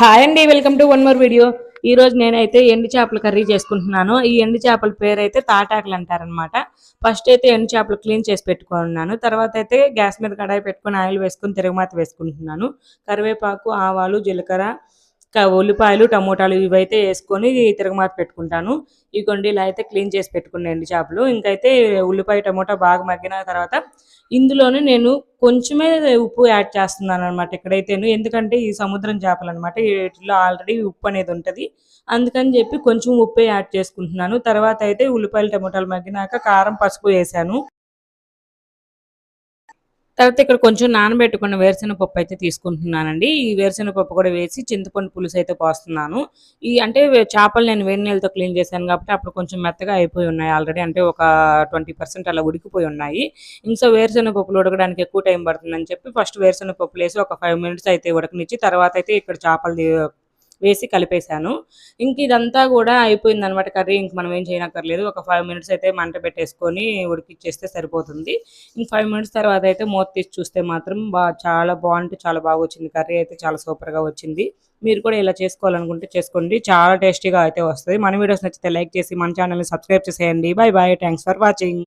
Hi అండి welcome to one more video. ఈ రోజు నేనైతే ఎండు చేపల కర్రీ చేసుకుంటున్నాను. ఈ ఎండు చేపల పేరు అయితే తాటాకులు అంటారనమాట ఫస్ట్ అయితే ఎండు చేపలు క్లీన్ చేసి పెట్టుకున్నాను. తర్వాత అయితే గ్యాస్ మీద కడాయి పెట్టుకొని ఆయిల్ వేసుకొని తిరగమాత వేసుకుంటున్నాను. కరివేపాకు ఆవాలు జీలకర్ర ఉల్లిపాయలు టమోటాలు ఇవైతే వేసుకొని తిరగమాత పెట్టుకుంటాను. ఈ కొండి ఇలా అయితే క్లీన్ చేసి పెట్టుకున్నాయండి చేపలు. ఇంకైతే ఉల్లిపాయ టమోటా బాగా మగ్గిన తర్వాత ఇందులోనే నేను కొంచెమే ఉప్పు యాడ్ చేస్తున్నాను అనమాట ఎక్కడైతేను. ఎందుకంటే ఈ సముద్రం చేపలు అనమాట వీటిలో ఆల్రెడీ ఉప్పు అనేది ఉంటుంది. అందుకని చెప్పి కొంచెం ఉప్పే యాడ్ చేసుకుంటున్నాను. తర్వాత అయితే ఉల్లిపాయలు టమోటాలు మగ్గినాక కారం పసుపు వేసాను. తర్వాత ఇక్కడ కొంచెం నానబెట్టుకున్న వేరుశెనగ పప్పు అయితే తీసుకుంటున్నానండి. ఈ వేరుశెనగ పప్పు కూడా వేసి చింతపండు పులుసు అయితే పోస్తున్నాను. ఈ అంటే చేపలు నేను వేడి నీళ్ళతో క్లీన్ చేశాను కాబట్టి అప్పుడు కొంచెం మెత్తగా అయిపోయి ఉన్నాయి ఆల్రెడీ. అంటే ఒక ట్వంటీ పర్సెంట్ అలా ఉడికిపోయి ఉన్నాయి. ఇంకా వేరుశెనగ పప్పులు ఉడకడానికి ఎక్కువ టైం పడుతుందని చెప్పి ఫస్ట్ వేరుశెనగ పప్పులు వేసి ఒక ఫైవ్ మినిట్స్ అయితే ఉడకనిచ్చి తర్వాత అయితే ఇక్కడ చేపలు వేసి కలిపేశాను. ఇంక ఇదంతా కూడా అయిపోయింది అనమాట కర్రీ. ఇంక మనం ఏం చేయనక్కర్లేదు. ఒక ఫైవ్ మినిట్స్ అయితే మంట పెట్టేసుకొని ఉడికిచ్చేస్తే సరిపోతుంది. ఇంక ఫైవ్ మినిట్స్ తర్వాత అయితే మూత తీసి చూస్తే మాత్రం బా చాలా బాగుంటే చాలా బాగా వచ్చింది. కర్రీ అయితే చాలా సూపర్గా వచ్చింది. మీరు కూడా ఇలా చేసుకోవాలనుకుంటే చేసుకోండి. చాలా టేస్టీగా అయితే వస్తుంది. మన వీడియోస్ నచ్చితే లైక్ చేసి మన ఛానల్ని సబ్స్క్రైబ్ చేసేయండి. Bye bye thanks for watching.